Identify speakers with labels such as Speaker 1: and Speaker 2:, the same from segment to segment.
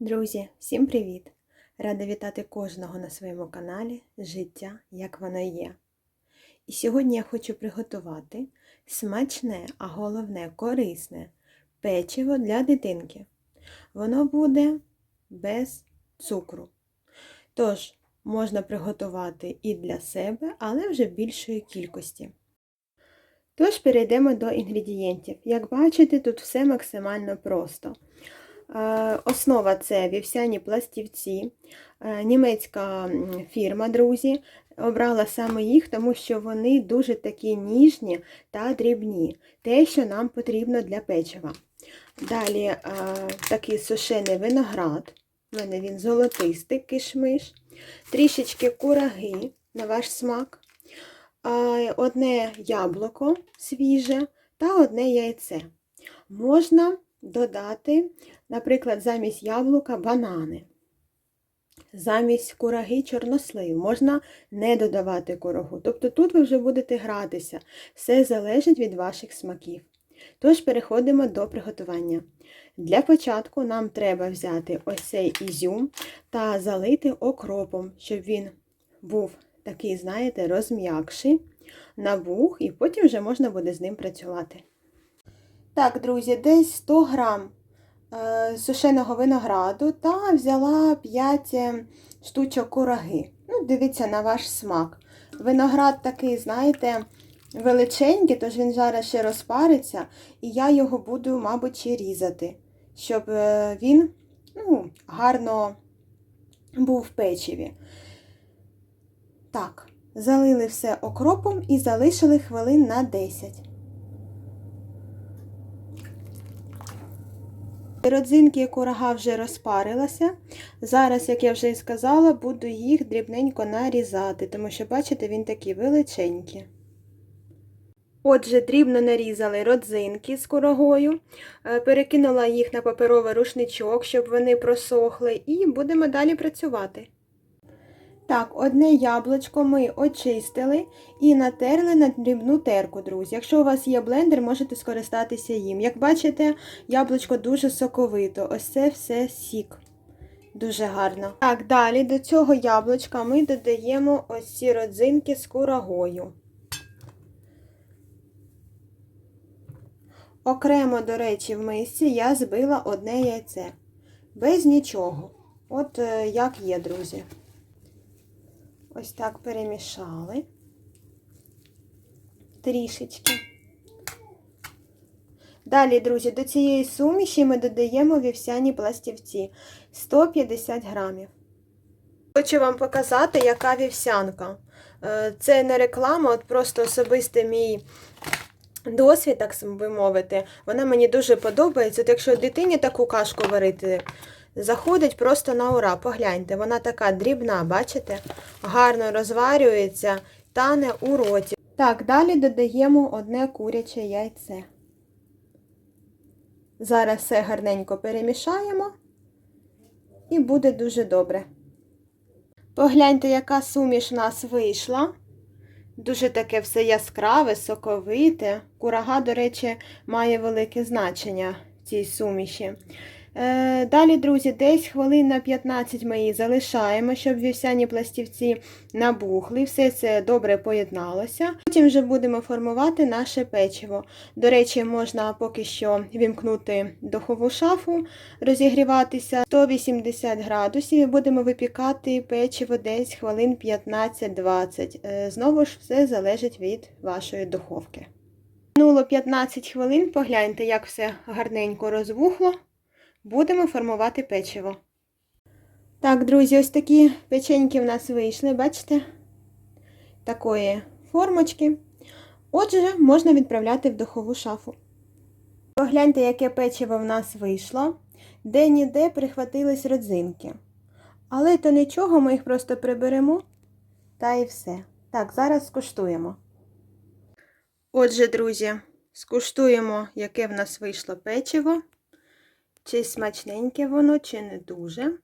Speaker 1: Друзі, всім привіт! Рада вітати кожного на своєму каналі Життя, як воно є. І сьогодні я хочу приготувати смачне, а головне корисне печиво для дитинки. Воно буде без цукру. Тож, можна приготувати і для себе, але вже більшої кількості. Тож перейдемо до інгредієнтів. Як бачите, тут все максимально просто. Е, Основа це вівсяні пластівці, Е, німецька фірма, друзі. Обрала саме їх, тому що вони дуже такі ніжні та дрібні, те, що нам потрібно для печива. Далі е, такий сушений виноград, у мене він золотистий кишмиш, трішечки кураги на ваш смак, одне яблуко свіже та одне яйце. Можна додати, наприклад, замість яблука банани. Замість кураги чорнослив. Можна не додавати курагу. Тобто тут ви вже будете гратися. Все залежить від ваших смаків. Тож переходимо до приготування. Для початку нам треба взяти ось цей ізюм та залити окропом, щоб він був такий, знаєте, розм'якший, набух, і потім вже можна буде з ним працювати. Так, друзі, десь 100 грам е, сушеного винограду та взяла 5 штучок кураги. Ну, дивіться на ваш смак. Виноград такий, знаєте, величенький, тож він зараз ще розпариться, і я його буду, мабуть, ще різати, щоб е, він ну, гарно був в печиві. Так, залили все окропом і залишили хвилин на 10. Родзинки курага вже розпарилася. Зараз, як я вже і сказала, буду їх дрібненько нарізати, тому що, бачите, він такі величенькі. Отже, дрібно нарізали родзинки з курагою, е, перекинула їх на паперовий рушничок, щоб вони просохли, і будемо далі працювати. Так, одне яблучко ми очистили і натерли на дрібну терку, друзі. Якщо у вас є блендер, можете скористатися їм. Як бачите, яблучко дуже соковито. Ось це все сік. Дуже гарно. Так, далі до цього яблучка ми додаємо ось ці родзинки з курагою. Окремо, до речі, в мисці я збила одне яйце. Без нічого. От е, як є, друзі. Ось так перемішали трішечки. Далі, друзі, до цієї суміші ми додаємо вівсяні пластівці 150 грамів. Хочу вам показати, яка вівсянка. Е, Це не реклама, от просто особистий мій досвід, так би мовити. Вона мені дуже подобається. От якщо дитині таку кашку варити, заходить просто на ура. Погляньте, вона така дрібна, бачите? Гарно розварюється, тане у роті. Так, далі додаємо одне куряче яйце. Зараз все гарненько перемішаємо і буде дуже добре. Погляньте, яка суміш у нас вийшла. Дуже таке все яскраве, соковите. Курага, до речі, має велике значення в цій суміші. Е, Далі, друзі, десь хвилин на 15 ми її залишаємо, щоб вівсяні пластівці набухли. Все це добре поєдналося. Потім вже будемо формувати наше печиво. До речі, можна поки що вімкнути духову шафу, розігріватися 180 градусів і будемо випікати печиво десь хвилин 15-20. Е, Знову ж все залежить від вашої духовки. Минуло 15 хвилин, погляньте, як все гарненько розвухло. Будемо формувати печиво. Так, друзі, ось такі печеньки в нас вийшли, бачите? Такої формочки. Отже, можна відправляти в духову шафу. Погляньте, яке печиво в нас вийшло. Де-ніде прихватились родзинки. Але то нічого, ми їх просто приберемо та і все. Так, зараз скуштуємо. Отже, друзі, скуштуємо, яке в нас вийшло печиво. Чи смачненьке воно, чи не дуже.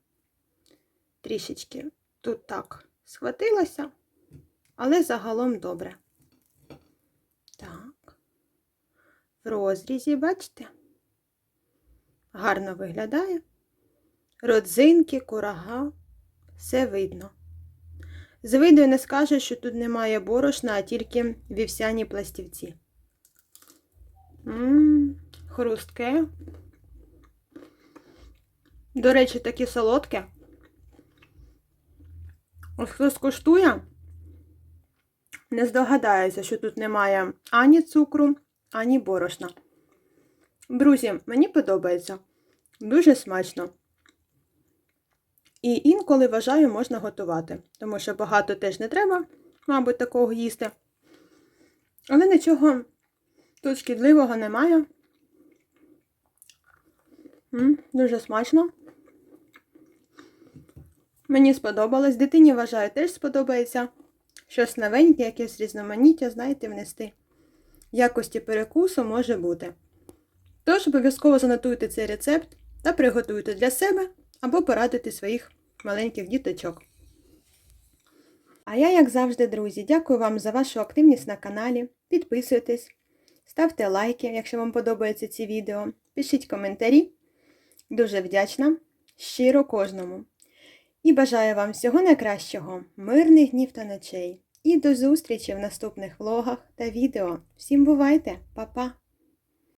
Speaker 1: Трішечки тут так схватилося, але загалом добре. Так, в розрізі, бачите? Гарно виглядає. родзинки, курага, все видно. З виду не скажеш, що тут немає борошна, а тільки вівсяні пластівці. Ммм, хрустке. До речі, таке солодке. Ось хто скуштує, не здогадається, що тут немає ані цукру, ані борошна. Друзі, мені подобається. Дуже смачно. І інколи вважаю, можна готувати, тому що багато теж не треба, мабуть, такого їсти. Але нічого тут шкідливого немає. М, дуже смачно. Мені сподобалось. Дитині вважаю, теж сподобається. Щось новеньке, якесь різноманіття, знаєте, внести. Якості перекусу може бути. Тож обов'язково занотуйте цей рецепт та приготуйте для себе або порадуйте своїх маленьких діточок. А я, як завжди, друзі, дякую вам за вашу активність на каналі. Підписуйтесь, ставте лайки, якщо вам подобаються ці відео. Пишіть коментарі. Дуже вдячна, щиро кожному. І бажаю вам всього найкращого, мирних днів та ночей. І до зустрічі в наступних влогах та відео. Всім бувайте, Па-па!